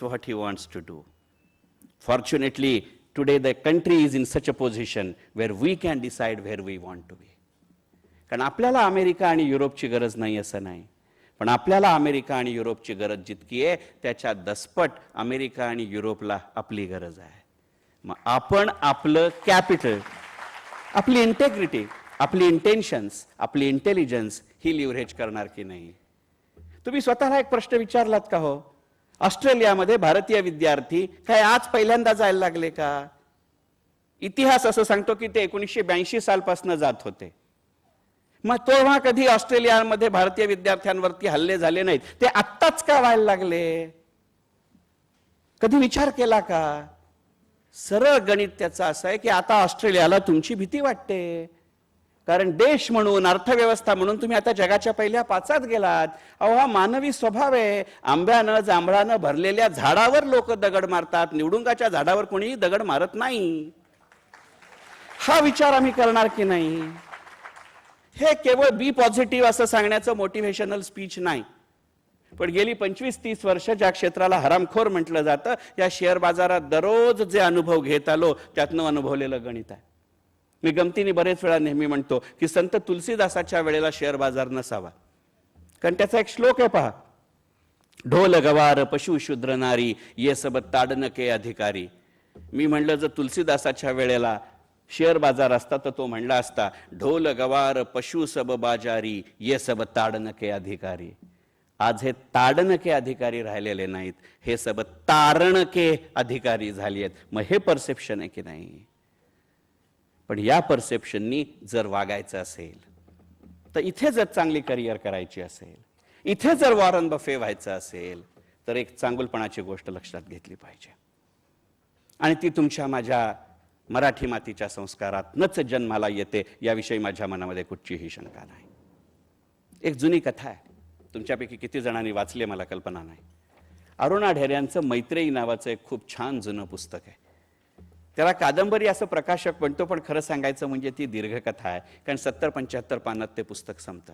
what he wants to do. Fortunately, today the country is in such a position where we can decide where we want to be. कारण आपल्याला America आणि युरोपची गरज नाही असं नाही पण आपल्याला अमेरिका आणि युरोपची गरज जितकी आहे त्याच्या दसपट अमेरिका आणि युरोपला आपली गरज आहे मग आपण आपलं कॅपिटल आपली इंटेग्रिटी आपली इंटेन्शन्स आपली इंटेलिजन्स ही लिव्हरेज करणार की नाही तुम्ही स्वतःला एक प्रश्न विचारलात का हो ऑस्ट्रेलियामध्ये भारतीय विद्यार्थी काय आज पहिल्यांदा जायला लागले का? इतिहास असं सांगतो की ते एकोणीसशे ब्याऐंशी सालपासून जात होते. मग तेव्हा कधी ऑस्ट्रेलियामध्ये भारतीय विद्यार्थ्यांवरती हल्ले झाले नाहीत? ते आत्ताच का व्हायला लागले? कधी विचार केला का? सरळ गणित त्याचं असं आहे की आता ऑस्ट्रेलियाला तुमची भीती वाटते. कारण देश म्हणून अर्थव्यवस्था म्हणून तुम्ही आता जगाच्या पहिल्या पाचात गेलात. अहो हा मानवी स्वभाव आहे. आंब्यानं जांभळानं भरलेल्या झाडावर लोक दगड मारतात. निवडुंगाच्या झाडावर कोणीही दगड मारत नाही. हा विचार आम्ही करणार की नाही? हे केवळ बी पॉझिटिव्ह असं सांगण्याचं मोटिव्हेशनल स्पीच नाही. पण गेली पंचवीस तीस वर्ष ज्या क्षेत्राला हरामखोर म्हटलं जातं या शेअर बाजारात दररोज जे अनुभव घेत आलो त्यातनं अनुभवलेलं गणित आहे. मी गमतीने बरेच वेळा नेहमी म्हणतो की संत तुलसीदासाच्या वेळेला शेअर बाजार नसावा. कारण त्याचा एक श्लोक आहे पहा. ढोल गवार पशु शुद्र नारी ये सब ताडन के अधिकारी. मी म्हणलं जर तुलसीदासाच्या वेळेला शेअर बाजार असता तर तो म्हणला असता ढोल गवार पशु सब बाजारी ये सब ताडन के अधिकारी. आज हे ताडन के अधिकारी राहिलेले नाहीत हे सब तारण के अधिकारी झाली आहेत. मग हे परसेप्शन आहे की नाही? पण या परसेप्शननी जर वागायचं असेल तर इथे जर चांगली करिअर करायची असेल इथे जर वॉरन बफे व्हायचं असेल तर एक चांगुलपणाची गोष्ट लक्षात घेतली पाहिजे. आणि ती तुमच्या माझ्या मराठी मातीच्या संस्कारातनच जन्माला येते याविषयी माझ्या मनामध्ये कुठचीही शंका नाही. एक जुनी कथा आहे. तुमच्यापैकी किती जणांनी वाचले मला कल्पना नाही. अरुणा ढेऱ्यांचं मैत्रेयी नावाचं एक खूप छान जुनं पुस्तक आहे. त्याला कादंबरी असं प्रकाशक म्हणतो पण खरं सांगायचं म्हणजे ती दीर्घकथा आहे. कारण सत्तर पंच्याहत्तर पानात ते पुस्तक संपतं.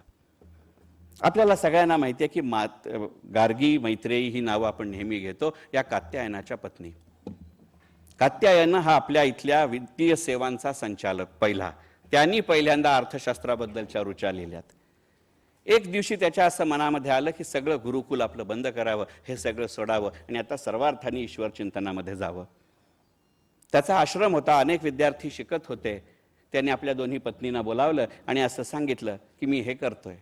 आपल्याला सगळ्यांना माहिती आहे की मात गार्गी मैत्रेयी ही नावं आपण नेहमी घेतो. या कात्यायनाच्या पत्नी. कात्यायन हा आपल्या इथल्या वित्तीय सेवांचा संचालक पहिला. त्यांनी पहिल्यांदा अर्थशास्त्राबद्दलच्या रुचा लिहिल्यात. एक दिवशी त्याच्या असं मनामध्ये आलं की सगळं गुरुकुल आपलं बंद करावं हे सगळं सोडावं आणि आता सर्वार्थाने ईश्वर चिंतनामध्ये जावं. त्याचा आश्रम होता. अनेक विद्यार्थी शिकत होते. त्याने आपल्या दोन्ही पत्नींना बोलावलं आणि असं सांगितलं की मी हे करतोय.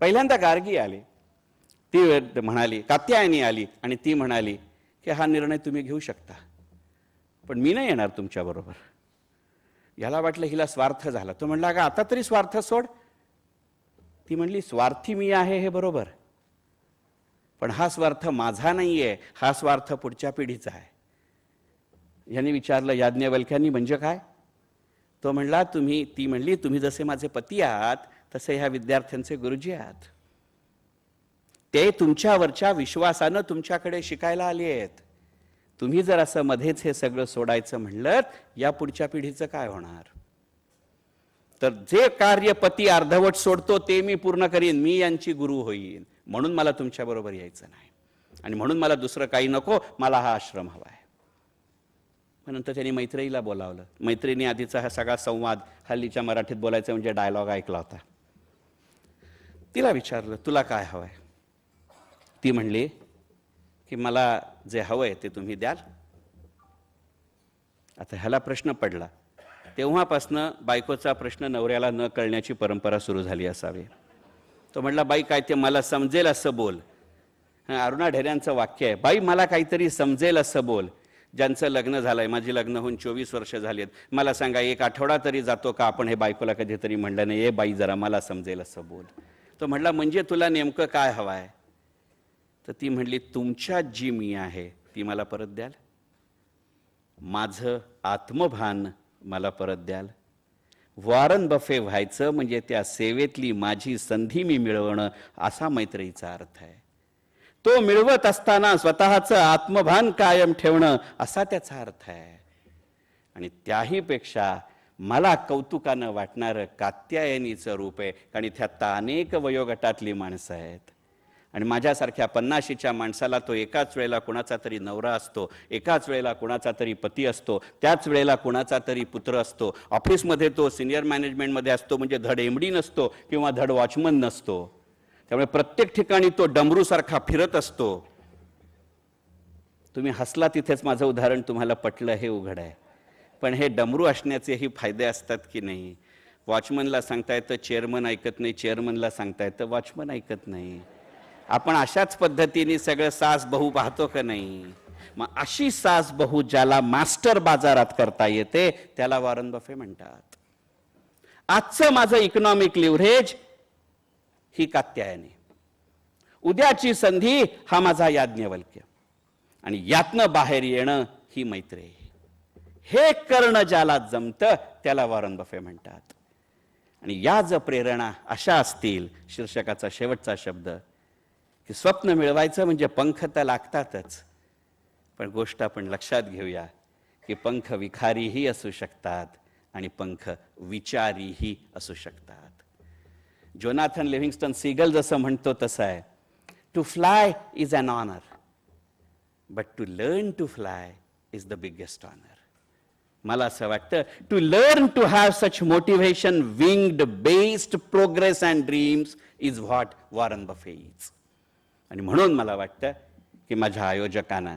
पहिल्यांदा गार्गी आली. ती म्हणाली कात्यायनी आली आणि ती म्हणाली की हा निर्णय तुम्ही घेऊ शकता. पण मी नाही येणार तुमच्याबरोबर याला वाटलं हिला स्वार्थ झाला. तो म्हणला का आता तरी स्वार्थ सोड. ती म्हणली स्वार्थी मी आहे हे बरोबर. पण हा स्वार्थ माझा नाही आहे हा स्वार्थ पुढच्या पिढीचा आहे. यांनी विचारलं याज्ञवल्क्यांनी म्हणजे काय? तो म्हणला तुम्ही ती म्हणली तुम्ही जसे माझे पती आहात तसे ह्या विद्यार्थ्यांचे गुरुजी आहात. ते तुमच्यावरच्या विश्वासानं तुमच्याकडे शिकायला आले आहेत. तुम्ही जर असं मध्येच हे सगळं सोडायचं म्हणलं या पुढच्या पिढीचं काय होणार? तर जे कार्य पती अर्धवट सोडतो ते मी पूर्ण करीन मी यांची गुरु होईन. म्हणून मला तुमच्याबरोबर यायचं नाही. आणि म्हणून मला दुसरं काही नको मला हा आश्रम हवा आहे मग नंतर त्यांनी मैत्रीला बोलावलं. मैत्रिणी आधीचा हा सगळा संवाद हल्लीच्या मराठीत बोलायचं म्हणजे डायलॉग ऐकला होता. तिला विचारलं तुला काय हवं आहे ती म्हणली की मला जे हवं आहे ते तुम्ही द्याल. आता ह्याला प्रश्न पडला. तेव्हापासनं बायकोचा प्रश्न नवऱ्याला न कळण्याची परंपरा सुरू झाली असावी. तो म्हटला बाई काय ते मला समजेल असं बोल. अरुणा ढेऱ्यांचं वाक्य आहे. बाई मला काहीतरी समजेल असं बोल. ज्यांचं लग्न झालं आहे माझी लग्न होऊन चोवीस वर्ष झाली आहेत मला सांगा एक आठवडा तरी जातो का आपण हे बायकोला कधीतरी म्हणलं नाही ए बाई जरा मला समजेल असं बोल. तो म्हटला म्हणजे तुला नेमकं काय हवं आहे तर ती म्हणली तुमच्यात जी मी आहे ती मला परत द्याल. माझं आत्मभान मला परत द्याल. वॉरन बफे व्हायचं म्हणजे त्या सेवेतली माझी संधी मी मिळवणं असा मैत्रीचा अर्थ आहे. तो मिळवत असताना स्वतःचं आत्मभान कायम ठेवणं असा त्याचा अर्थ आहे. आणि त्याही पेक्षा मला कौतुकानं वाटणारं कात्यायनीचं रूप आहे. कारण इथे आत्ता अनेक वयोगटातली माणसं आहेत. आणि माझ्यासारख्या पन्नाशीच्या माणसाला तो एकाच वेळेला कुणाचा तरी नवरा असतो एकाच वेळेला कुणाचा तरी पती असतो त्याच वेळेला कुणाचा तरी पुत्र असतो. ऑफिसमध्ये तो सिनियर मॅनेजमेंटमध्ये असतो म्हणजे धड एमडी नसतो किंवा धड वॉचमन नसतो. त्यामुळे प्रत्येक ठिकाणी तो डमरूसारखा फिरत असतो. तुम्ही हसला तिथेच माझं उदाहरण तुम्हाला पटलं हे उघड आहे. पण हे डमरू असण्याचेही फायदे असतात की नाही? वॉचमनला सांगता येतं चेअरमन ऐकत नाही चेअरमनला सांगता येतं वॉचमन ऐकत नाही. आपण अशाच पद्धतीने सगळं सास बहु पाहतो का नाही? मग अशी सास बहु ज्याला मास्टर बाजारात करता येते त्याला वॉरन बफे म्हणतात. आजचं माझं इकॉनॉमिक लिव्हरेज ही कात्यायनी. उद्याची संधी हा माझा याज्ञवल्क्य. आणि यातनं बाहेर येणं ही मैत्री हे करणं ज्याला जमतं त्याला वॉरन बफे म्हणतात. आणि या ज प्रेरणा अशा असतील शीर्षकाचा शेवटचा शब्द की स्वप्न मिळवायचं म्हणजे पंख तर लागतातच. पण गोष्ट आपण लक्षात घेऊया की पंख विखारीही असू शकतात आणि पंख विचारीही असू शकतात. जोनाथन लिव्हिंगस्टन सीगल जसं म्हणतो तसं आहे. To fly is an honour but to learn to fly is the biggest honour मला असं वाटतं to learn to have such motivation winged based progress and dreams is what Warren Buffett is आणि म्हणून मला वाटतं की माझ्या आयोजकांना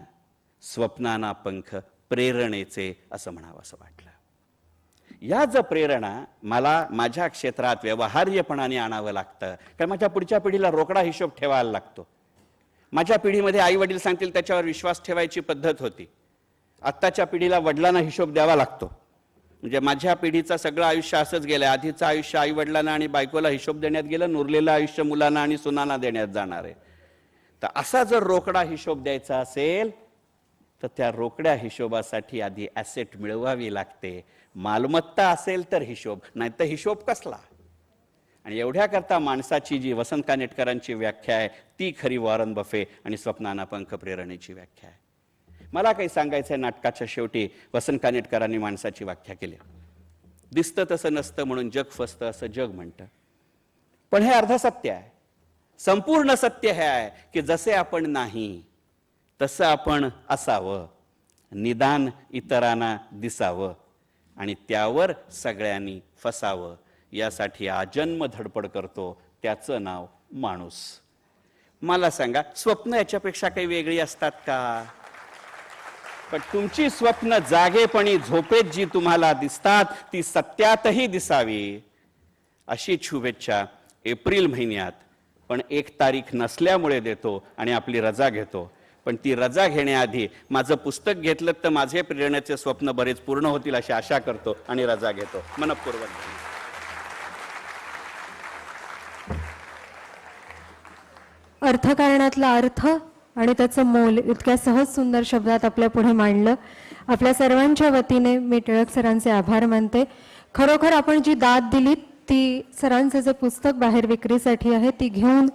स्वप्नाना पंख प्रेरणेचे असं म्हणावं असं वाटलं. या जर प्रेरणा मला माझ्या क्षेत्रात व्यवहार्यपणाने आणावं लागतं. कारण माझ्या पुढच्या पिढीला रोकडा हिशोब ठेवायला लागतो. माझ्या पिढीमध्ये आई वडील सांगतील त्याच्यावर विश्वास ठेवायची पद्धत होती. आत्ताच्या पिढीला वडिलांना हिशोब द्यावा लागतो. म्हणजे माझ्या पिढीचं सगळं आयुष्य असंच गेलं आधीचं आयुष्य आई वडिलांना आणि बायकोला हिशोब देण्यात गेलं उरलेलं आयुष्य मुलांना आणि सुनांना देण्यात जाणार आहे. तर असा जर रोकडा हिशोब द्यायचा असेल तर त्या रोकड्या हिशोबासाठी आधी ॲसेट मिळवावी लागते. मालमत्ता असेल तर हिशोब नाही तर हिशोब कसला? आणि एवढ्या करता माणसाची जी वसंत कानेटकरांची व्याख्या आहे ती खरी वॉरन बफे आणि स्वप्नाना पंख प्रेरणेची व्याख्या आहे. मला काही सांगायचं आहे नाटकाच्या शेवटी वसंत कानेटकरांनी माणसाची व्याख्या केली. दिसतं तसं नसतं म्हणून जग फसतं असं जग म्हणतं. पण हे अर्ध सत्य आहे. संपूर्ण सत्य हे आहे की जसे आपण नाही तसं आपण असावं. निदान इतरांना दिसावं आणि त्यावर सगळ्यांनी फसावं. यासाठी आजन्म धडपड करतो. त्याचं नाव माणूस. मला सांगा स्वप्न याच्यापेक्षा काही वेगळी असतात का? पण तुमची स्वप्न जागेपणी झोपेत जी तुम्हाला दिसतात ती सत्यातही दिसावी. अशी शुभेच्छा एप्रिल महिन्यात. पण एक तारीख नसल्यामुळे देतो आणि आपली रजा घेतो. पण ती रजा घेण्याआधी माझं पुस्तक घेतलं तर माझे प्रेरणेचे स्वप्न बरेच पूर्ण होतील अशी आशा करतो आणि रजा घेतो. मनपूर्वक अर्थकारणातला अर्थ आणि त्याचं मोल इतक्या सहज सुंदर शब्दात आपल्या पुढे मांडलं. आपल्या सर्वांच्या वतीने मी टिळक सरांचे आभार मानते. खरोखर आपण जी दाद दिली ती सरांचं जे पुस्तक बाहेर विक्रीसाठी आहे ती घेऊन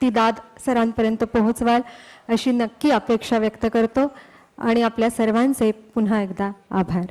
ती दाद सरांपर्यंत पोहोचवाल. अशी नक्की अपेक्षा व्यक्त करतो. आणि आपल्या सर्वांचे पुन्हा एकदा आभार.